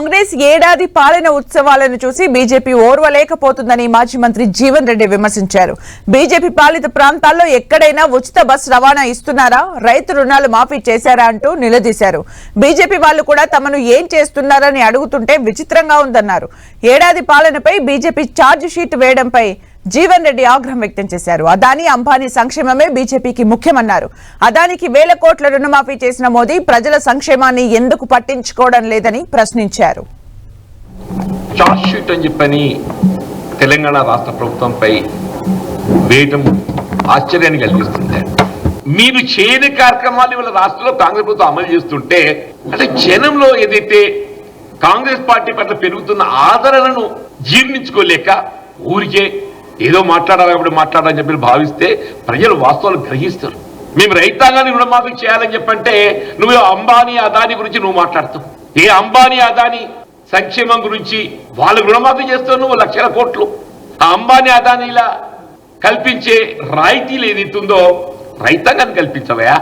కాంగ్రెస్ ఏడాది పాలన ఉత్సవాలను చూసి బీజేపీ ఓర్వలేకపోతుందని మాజీ మంత్రి జీవన్ రెడ్డి విమర్శించారు. బీజేపీ పాలిత ప్రాంతాల్లో ఎక్కడైనా ఉచిత బస్ రవాణా ఇస్తున్నారా? రైతు రుణాలు మాఫీ చేశారా అంటూ నిలదీశారు. బీజేపీ వాళ్ళు కూడా తమను ఏం చేస్తున్నారని అడుగుతుంటే విచిత్రంగా ఉందన్నారు. ఏడాది పాలనపై బీజేపీ ఛార్జ్ షీట్ వేయడంపై జీవన్ రెడ్డి ఆగ్రహం వ్యక్తం చేశారు. అదానీ అంబానీ సంక్షేమమే బీజేపీకి ముఖ్యమన్నారు. అదానికి వేల కోట్ల రుణమాఫీ చేసిన మోదీ ప్రజల సంక్షేమాన్ని ఎందుకు పట్టించుకోవడం లేదని ప్రశ్నించారు. అని చెప్పని తెలంగాణ రాష్ట్ర ప్రభుత్వంపై వేయటం ఆశ్చర్యాన్ని కలిగిస్తుంది మీరు చేయని కార్యక్రమాలు ఇవాళ రాష్ట్రంలో కాంగ్రెస్ ప్రభుత్వం అమలు చేస్తుంటే అంటే జనంలో ఏదైతే కాంగ్రెస్ పార్టీ పట్ల పెరుగుతున్న ఆదరణను జీర్ణించుకోలేక ఊరికే ఏదో మాట్లాడాలి కాబట్టి మాట్లాడాలని చెప్పి భావిస్తే ప్రజలు వాస్తవాలు గ్రహిస్తారు. మేము రైతాంగాన్ని రుణమాఫీ చేయాలని చెప్పంటే నువ్వు అంబానీ అదాని గురించి నువ్వు మాట్లాడుతావు. ఏ అంబానీ అదాని సంక్షేమం గురించి వాళ్ళు రుణమాఫీ చేస్తావు నువ్వు లక్షల కోట్లు. ఆ అంబానీ అదానీలా కల్పించే రాయితీలు ఏదైతుందో రైతాంగాన్ని కల్పించవయా